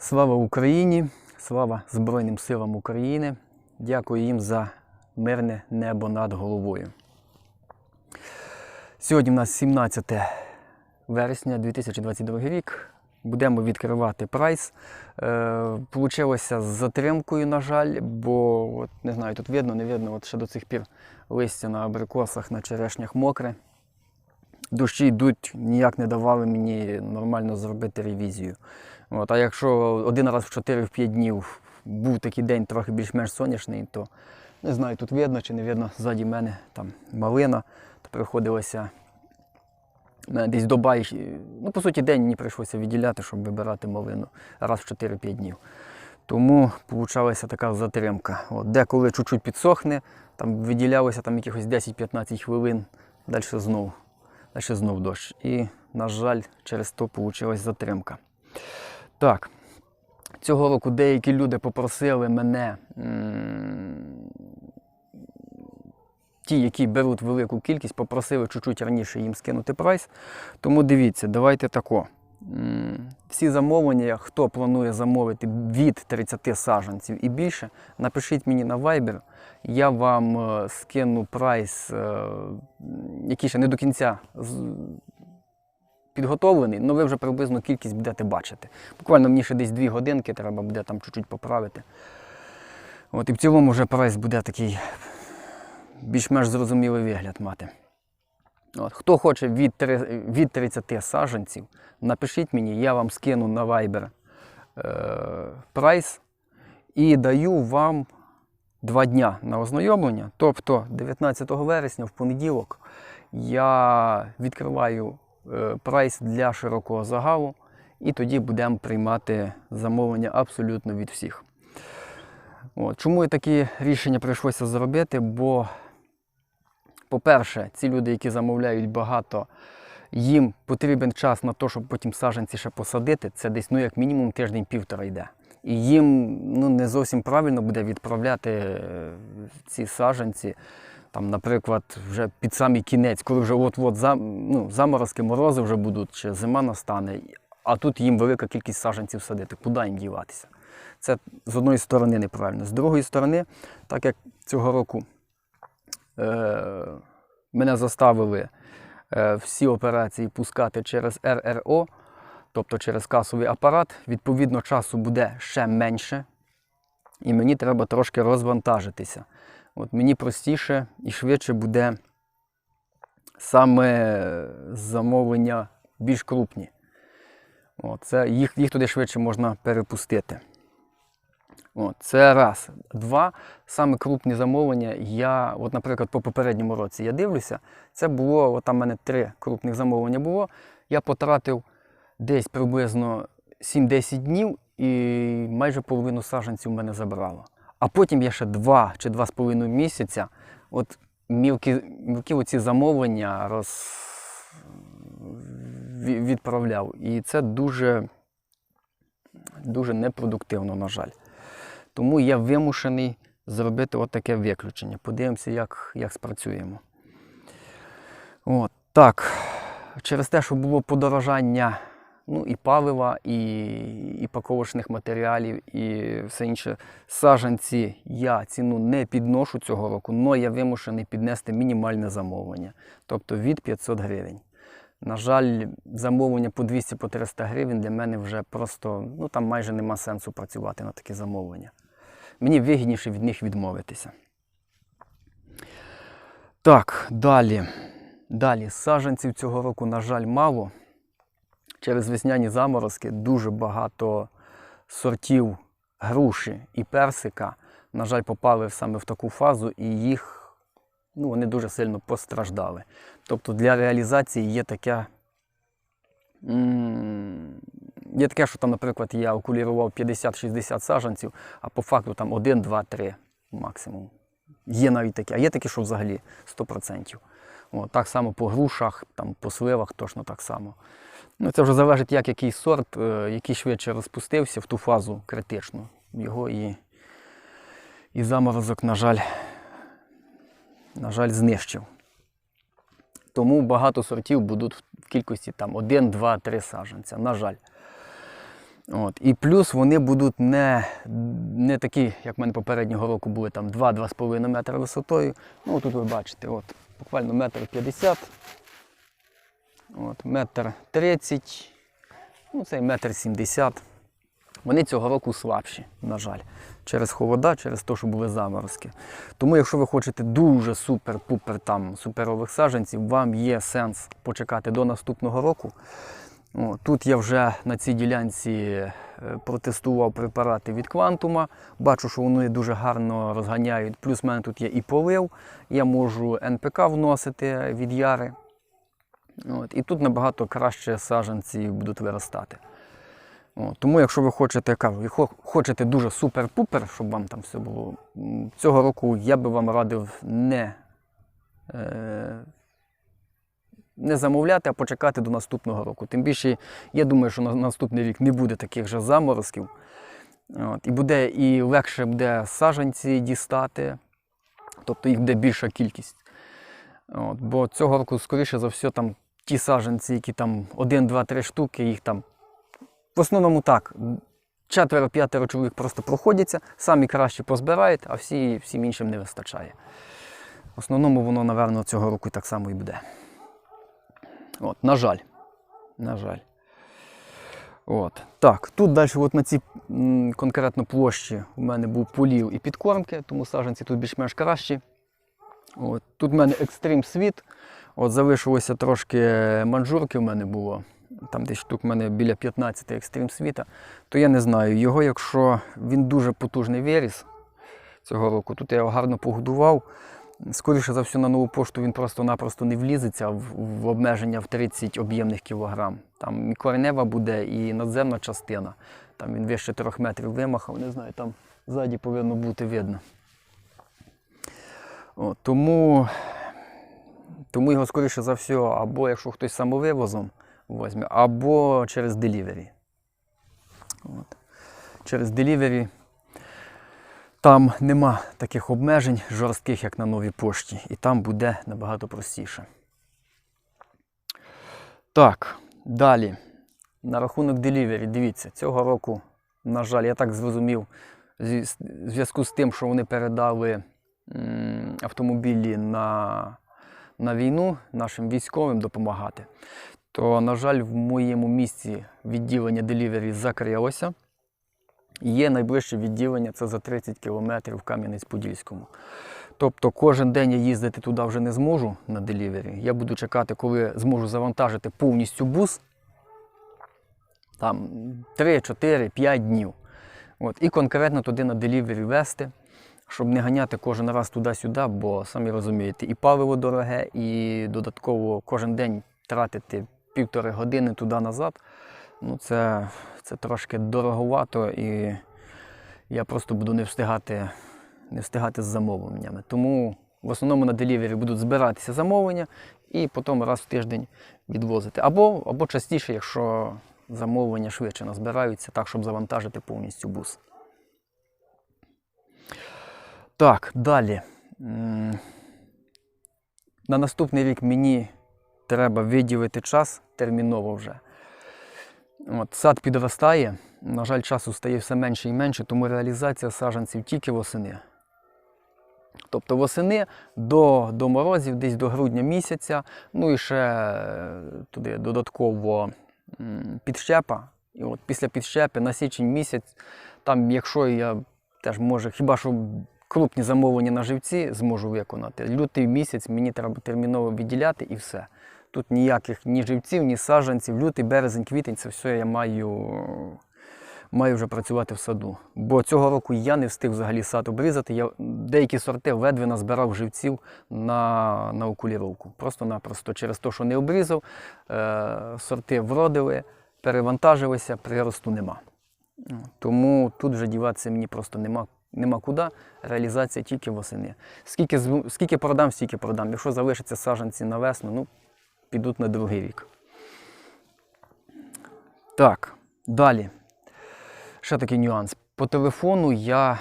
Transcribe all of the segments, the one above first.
Слава Україні! Слава Збройним силам України! Дякую їм за мирне небо над головою. Сьогодні в нас 17 вересня 2022 рік. Будемо відкривати прайс. Е, Получилося з затримкою, на жаль, бо от, не знаю, тут видно, не видно, от ще до цих пір листя на абрикосах, на черешнях мокре. Дощі йдуть, ніяк не давали мені нормально зробити ревізію. От, а якщо один раз в 4-5 днів був такий день трохи більш-менш сонячний, то не знаю, тут видно чи не видно ззаді мене там малина, то приходилося десь доба, ну по суті день мені прийшлося відділяти, щоб вибирати малину раз в 4-5 днів. Тому получалася така затримка. От, деколи чуть-чуть підсохне, там виділялося там якихось 10-15 хвилин, далі знову, далі знов дощ. І, на жаль, через то вийшла затримка. Так, цього року деякі люди попросили мене, ті, які беруть велику кількість, попросили чуть-чуть раніше їм скинути прайс. Тому дивіться, давайте тако. Всі замовлення, хто планує замовити від 30 саджанців і більше, напишіть мені на Viber. Я вам е, скину прайс, е, який ще не до кінця підготовлений, але ви вже приблизно кількість будете бачити. Буквально мені ще десь 2 годинки треба буде там чуть-чуть поправити. От, і в цілому вже прайс буде такий більш-менш зрозумілий вигляд мати. От, хто хоче від, від 30 саджанців, напишіть мені, я вам скину на Viber е, прайс і даю вам два дня на ознайомлення. Тобто 19 вересня в понеділок я відкриваю прайс для широкого загалу, і тоді будемо приймати замовлення абсолютно від всіх. От. Чому і такі рішення прийшлося зробити? Бо, по-перше, ці люди, які замовляють багато, їм потрібен час на те, щоб потім саджанці ще посадити. Це десь ну, як мінімум тиждень-півтора йде. І їм ну, не зовсім правильно буде відправляти е, ці саджанці, там, наприклад, вже під самий кінець, коли вже от-от зам, ну, заморозки, морози вже будуть, чи зима настане, а тут їм велика кількість саджанців садити. Куди їм діватися? Це з одної сторони неправильно. З другої сторони, так як цього року е, мене заставили е, всі операції пускати через РРО, тобто через касовий апарат, відповідно, часу буде ще менше, і мені треба трошки розвантажитися. От мені простіше і швидше буде саме замовлення більш крупні. От, це, їх, їх туди швидше можна перепустити. От, це раз. Два. Саме крупні замовлення. Я, от, наприклад, по попередньому році я дивлюся, це було, от там в мене три крупних замовлення було. Я потратив десь приблизно 7-10 днів і майже половину саджанців в мене забрало. А потім я ще 2 чи 2,5 місяця от мілкі, мілкі оці замовлення роз... відправляв. І це дуже, дуже непродуктивно, на жаль. Тому я вимушений зробити от таке виключення. Подивимося, як, як спрацюємо. От, так. Через те, що було подорожання ну, і палива, і, і паковочних матеріалів, і все інше. Саджанці я ціну не підношу цього року, але я вимушений піднести мінімальне замовлення, тобто від 500 гривень. На жаль, замовлення по 200-300 гривень для мене вже просто ну, там майже нема сенсу працювати на такі замовлення. Мені вигідніше від них відмовитися. Так, далі. Далі. Саджанців цього року, на жаль, мало. Через весняні заморозки дуже багато сортів груші і персика, на жаль, попали саме в таку фазу, і їх ну, вони дуже сильно постраждали. Тобто для реалізації є таке. Є таке, що там, наприклад, я окулірував 50-60 саджанців, а по факту там 1, 2, 3 максимум. Є навіть такі, а є такі, що взагалі 100%. От, так само по грушах, там, по сливах точно так само. Ну, це вже залежить, як який сорт, е, який швидше розпустився в ту фазу критичну. Його і, і заморозок, на жаль, на жаль, знищив. Тому багато сортів будуть в кількості там 1, 2, 3 саджанця, на жаль. От. І плюс вони будуть не, не такі, як в мене попереднього року були там 2-2,5 метри висотою. Ну, тут ви бачите, от, буквально метр 50, от, метр 30, ну цей метр 70. Вони цього року слабші, на жаль, через холода, через те, що були заморозки. Тому, якщо ви хочете дуже супер-пупер там суперових саджанців, вам є сенс почекати до наступного року. Тут я вже на цій ділянці е, протестував препарати від квантума. Бачу, що вони дуже гарно розганяють. Плюс в мене тут є і полив. Я можу НПК вносити від яри. От, і тут набагато краще саджанці будуть виростати. О, тому, якщо ви хочете, кажу, хочете дуже супер-пупер, щоб вам там все було, цього року я би вам радив не, е, не замовляти, а почекати до наступного року. Тим більше, я думаю, що на наступний рік не буде таких же заморозків. От, і буде і легше буде саджанці дістати, тобто їх буде більша кількість. От, бо цього року, скоріше за все, там ті саджанці, які там 1, 2, 3 штуки, їх там в основному так. Четверо-п'ятеро чоловік просто проходяться, самі краще позбирають, а всі, всім іншим не вистачає. В основному воно, напевно, цього року так само і буде. От, на жаль. На жаль. От. Так, тут далі от на цій конкретно площі у мене був полів і підкормки, тому саджанці тут більш-менш кращі. От. Тут в мене екстрим світ. От залишилося трошки манжурки в мене було. Там десь штук в мене біля 15 екстрим світа. То я не знаю, його, якщо він дуже потужний виріс цього року, тут я його гарно погодував. Скоріше за все, на нову пошту він просто-напросто не влізеться в, в обмеження в 30 об'ємних кілограм. Там і коренева буде, і надземна частина. Там він вище 3 метрів вимахав, не знаю, там ззаді повинно бути видно. О, тому, тому його, скоріше за все, або якщо хтось самовивозом возьме, або через делівері. От. Через делівері там нема таких обмежень жорстких, як на новій пошті, і там буде набагато простіше. Так, далі. На рахунок делівері, дивіться, цього року, на жаль, я так зрозумів, в зв'язку з тим, що вони передали автомобілі на, на війну нашим військовим допомагати, то, на жаль, в моєму місці відділення делівері закрилося. Є найближче відділення, це за 30 кілометрів в Кам'янець-Подільському. Тобто кожен день я їздити туди вже не зможу на делівері. Я буду чекати, коли зможу завантажити повністю бус. Там 3, 4, 5 днів. От, і конкретно туди на делівері вести, щоб не ганяти кожен раз туди-сюди, бо самі розумієте, і паливо дороге, і додатково кожен день тратити півтори години туди-назад. Ну, це, це трошки дороговато і я просто буду не встигати, не встигати з замовленнями. Тому в основному на делівері будуть збиратися замовлення і потім раз в тиждень відвозити. Або, або частіше, якщо замовлення швидше назбираються, так, щоб завантажити повністю бус. Так, далі. На наступний рік мені треба виділити час терміново вже. От, сад підростає, на жаль, часу стає все менше і менше, тому реалізація саджанців тільки восени. Тобто восени до, до морозів, десь до грудня місяця, ну і ще е, туди додатково підщепа. І от після підщепи на січень місяць, там, якщо я теж може, хіба що крупні замовлення на живці зможу виконати, лютий місяць мені треба терміново відділяти і все. Тут ніяких ні живців, ні саджанців, лютий, березень, квітень це все я маю, маю вже працювати в саду. Бо цього року я не встиг взагалі сад обрізати. Я деякі сорти ледве назбирав живців на, на окуліровку. Просто-напросто через те, що не обрізав, е, сорти вродили, перевантажилися, приросту нема. Тому тут вже діватися мені просто нема. Нема куди, реалізація тільки восени. Скільки, скільки продам, стільки продам. Якщо залишаться саджанці на весну, ну, підуть на другий рік. Так, далі. Ще такий нюанс. По телефону я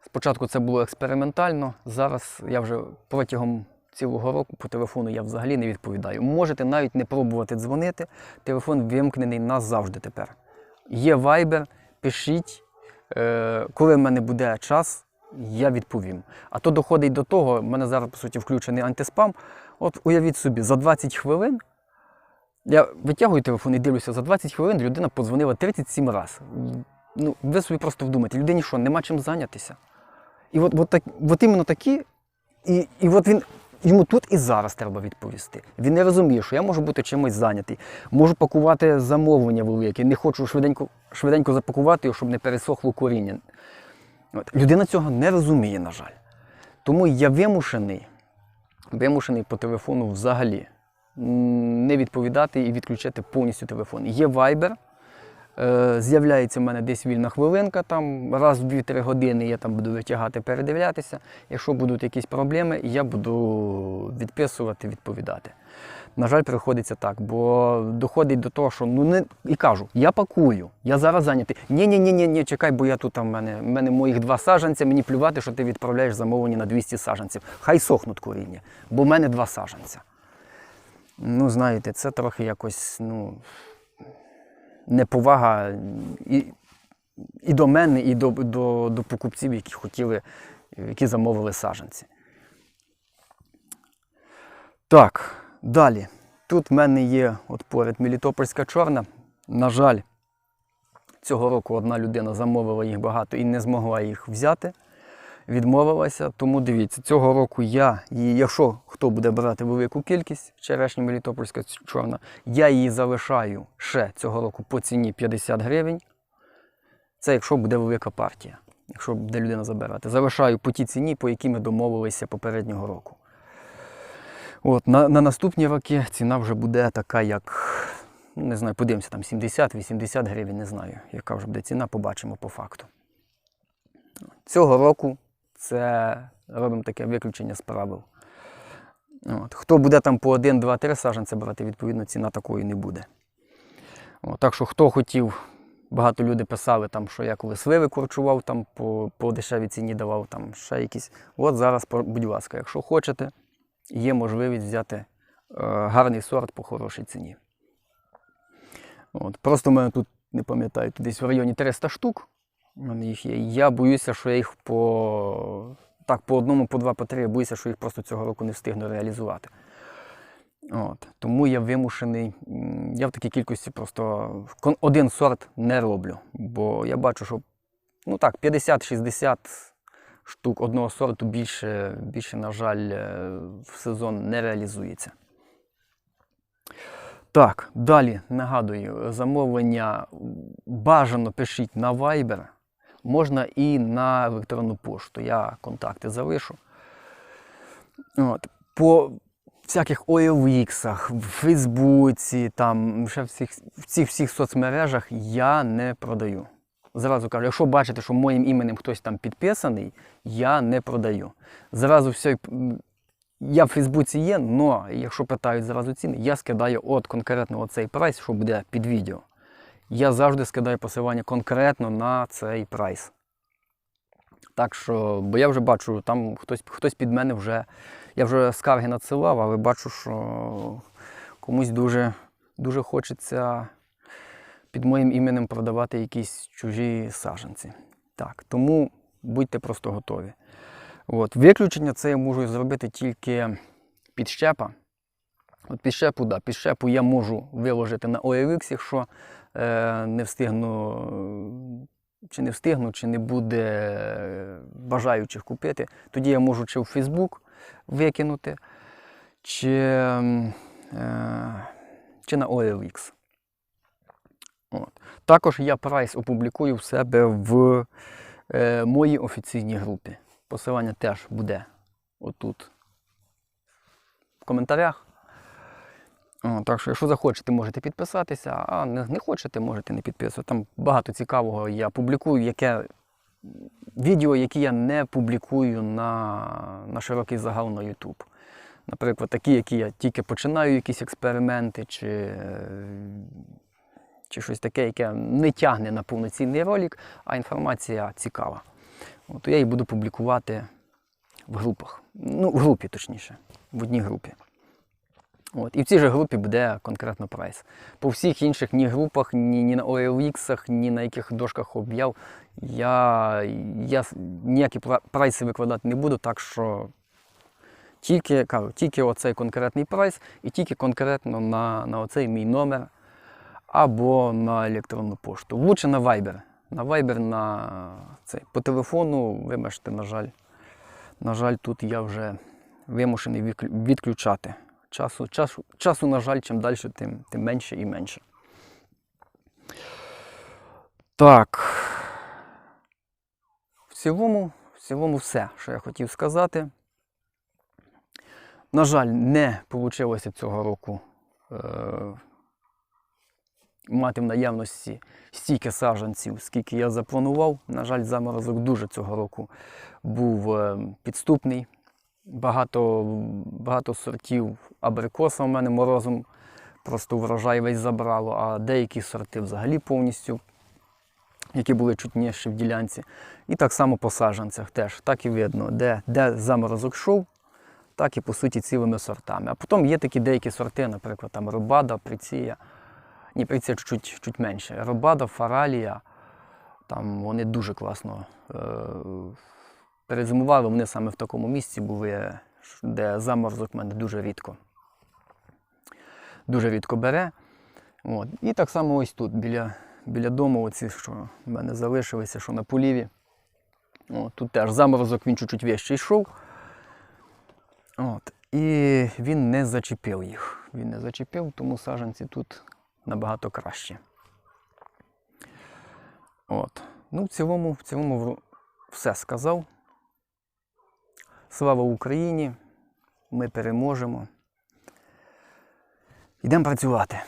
спочатку це було експериментально. Зараз я вже протягом цілого року по телефону я взагалі не відповідаю. Можете навіть не пробувати дзвонити. Телефон вимкнений назавжди тепер. Є Viber, пишіть. Е, коли в мене буде час, я відповім. А то доходить до того, в мене зараз, по суті, включений антиспам. От уявіть собі, за 20 хвилин я витягую телефон і дивлюся, за 20 хвилин людина подзвонила 37 разів. Ну, ви собі просто вдумайте, людині що, нема чим зайнятися. І от, от, так, от іменно такі, і, і от він. Йому тут і зараз треба відповісти. Він не розуміє, що я можу бути чимось зайнятий, можу пакувати замовлення велике, не хочу швиденько, швиденько запакувати його, щоб не пересохло коріння. От. Людина цього не розуміє, на жаль. Тому я вимушений, вимушений по телефону взагалі не відповідати і відключити повністю телефон. Є Viber, з'являється в мене десь вільна хвилинка, там раз в 2-3 години я там буду витягати, передивлятися. Якщо будуть якісь проблеми, я буду відписувати, відповідати. На жаль, приходиться так, бо доходить до того, що ну не і кажу, я пакую, я зараз зайнятий. Ні, ні, ні, ні, ні, чекай, бо я тут там в мене, в мене моїх два саджанця, мені плювати, що ти відправляєш замовлення на 200 саджанців. Хай сохнуть коріння, бо в мене два саджанця. Ну, знаєте, це трохи якось, ну, неповага і, і до мене, і до, до, до покупців, які хотіли, які замовили саджанці. Так, далі. Тут в мене є от поряд Мелітопольська чорна. На жаль, цього року одна людина замовила їх багато і не змогла їх взяти. Відмовилася. Тому дивіться, цього року я її, якщо хто буде брати велику кількість черешні Мелітопольська чорна, я її залишаю ще цього року по ціні 50 гривень. Це якщо буде велика партія, якщо буде людина забирати. Залишаю по тій ціні, по якій ми домовилися попереднього року. От, на, на наступні роки ціна вже буде така, як, не знаю, подивимося, там 70-80 гривень, не знаю, яка вже буде ціна, побачимо по факту. Цього року це робимо таке виключення з правил. От. Хто буде там по 1, 2, 3 саджанця брати, відповідно, ціна такої не буде. От, так що хто хотів, багато людей писали, там, що я коли сливи корчував, там по, по дешевій ціні давав, там ще якісь. От зараз, будь ласка, якщо хочете, є можливість взяти е, гарний сорт по хорошій ціні. От, просто в мене тут, не пам'ятаю, десь в районі 300 штук. Я боюся, що я їх по так, по одному, по два, по три, я боюся, що їх просто цього року не встигну реалізувати. От. Тому я вимушений, я в такій кількості просто один сорт не роблю. Бо я бачу, що ну так, 50-60 штук одного сорту більше, більше, на жаль, е, в сезон не реалізується. Так, далі нагадую, замовлення бажано пишіть на Viber, можна і на електронну пошту. Я контакти залишу. От. По всяких OLX, в Фейсбуці, там, ще всіх, в цих всіх соцмережах я не продаю. Зразу кажу, якщо бачите, що моїм іменем хтось там підписаний, я не продаю. Зразу все, я в Фейсбуці є, але якщо питають зразу ціни, я скидаю от конкретно оцей прайс, що буде під відео. Я завжди скидаю посилання конкретно на цей прайс. Так що, бо я вже бачу, там хтось, хтось під мене вже. Я вже скарги надсилав, але бачу, що комусь дуже, дуже хочеться під моїм іменем продавати якісь чужі саджанці. Так, тому будьте просто готові. От, виключення це я можу зробити тільки під щепа. От під щепу, да, під щепу я можу виложити на OLX, якщо не встигну, чи не встигну, чи не буде е, бажаючих купити. Тоді я можу чи в Facebook викинути, чи, е, чи на OLX. От. Також я прайс опублікую в себе в е, моїй офіційній групі. Посилання теж буде отут в коментарях. О, так що, якщо захочете, можете підписатися, а не, не хочете, можете не підписувати. Там багато цікавого я публікую, яке відео, які я не публікую на, на широкий загал на YouTube. Наприклад, такі, які я тільки починаю якісь експерименти, чи, е, чи щось таке, яке не тягне на повноцінний ролик, а інформація цікава. От, я її буду публікувати в групах. Ну, в групі, точніше, в одній групі. От. І в цій же групі буде конкретно прайс. По всіх інших ні групах, ні, ні на OLX, ні на яких дошках об'яв я, я ніякі прайси викладати не буду, так що тільки, кажу, тільки оцей конкретний прайс і тільки конкретно на, на оцей мій номер або на електронну пошту. Лучше на Viber. На Viber на цей. По телефону, вибачте, на жаль, на жаль, тут я вже вимушений відключати. Часу, часу, часу, на жаль, чим далі, тим, тим менше і менше. Так. В цілому, в цілому все, що я хотів сказати. На жаль, не вийшло цього року е, мати в наявності стільки саджанців, скільки я запланував. На жаль, заморозок дуже цього року був е, підступний. Багато, багато сортів абрикоса у мене морозом просто врожай весь забрало, а деякі сорти взагалі повністю, які були чуть нижче в ділянці. І так само по саджанцях теж. Так і видно, де, де заморозок йшов, так і по суті цілими сортами. А потім є такі деякі сорти, наприклад, там Робада, Приція. Ні, Приція чуть, чуть менше. Робада, Фаралія. Там вони дуже класно е, перезимували. Вони саме в такому місці були, де заморозок в мене дуже рідко. Дуже рідко бере. От. І так само ось тут, біля, біля дому, оці, що в мене залишилися, що на поліві. От, тут теж заморозок він чуть-чуть вище йшов. От. І він не зачепив їх. Він не зачепив, тому саджанці тут набагато краще. От. Ну, в цілому, в цілому все сказав. Слава Україні! Ми переможемо. Йдемо працювати.